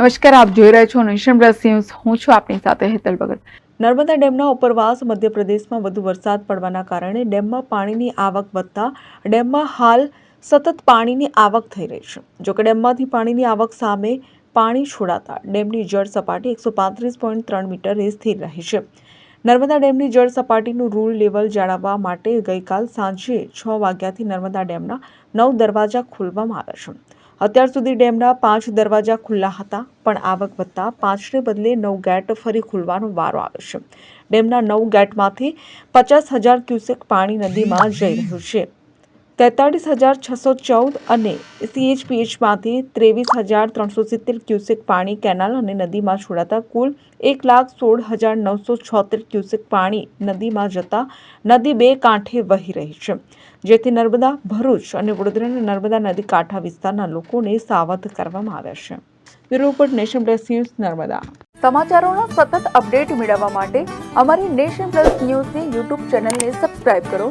નમસ્કાર, આપ જોઈ રહ્યા છો નેશન ન્યૂઝ. હું છું આપની સાથે હેતલ ભગત. નર્મદા ડેમના ઉપરવાસ મધ્યપ્રદેશમાં વધુ વરસાદ પડવાના કારણે ડેમમાં પાણીની આવક વધતા ડેમમાં હાલ સતત પાણીની આવક થઈ રહી છે. જોકે ડેમમાંથી પાણીની આવક સામે પાણી છોડાતા ડેમની જળ સપાટી એકસો પાંત્રીસ પોઈન્ટ ત્રણ મીટરે સ્થિર રહી છે. નર્મદા ડેમની જળ સપાટીનું રૂલ લેવલ જાળવવા માટે ગઈકાલ સાંજે છ વાગ્યાથી નર્મદા ડેમના નવ દરવાજા ખોલવામાં આવ્યા છે. અત્યાર સુધી ડેમના પાંચ દરવાજા ખુલ્લા હતા, પણ આવક વધતા પાંચને બદલે નવ ગેટ ફરી ખુલવાનો વારો આવ્યો છે. ડેમના નવ ગેટમાંથી પચાસ હજાર ક્યુસેક પાણી નદીમાં જઈ રહ્યું છે. તેતાળીસ હજાર છસો ચૌદ અને સીએચપીએચમાંથી ત્રેવીસ હજાર ત્રણસો સિત્તેર ક્યુસેક પાણી કેનાલ અને નદીમાં છોડાતા કુલ એક લાખ સોળ હજાર નવસો છોતેર ક્યુસેક પાણી નદીમાં જતા નદી બે કાંઠે વહી રહી છે. જેથી નર્મદા, ભરૂચ અને વડોદરાના નર્મદા નદી કાંઠા વિસ્તારના લોકોને સાવધ કરવામાં આવ્યા છે. Bureau Nation Plus news, Narmada. સમાચારોના સતત અપડેટ મેળવવા માટે અમારી નેશન પ્લસ ન્યૂઝની યુટ્યુબ ચેનલને સબસ્ક્રાઇબ કરો.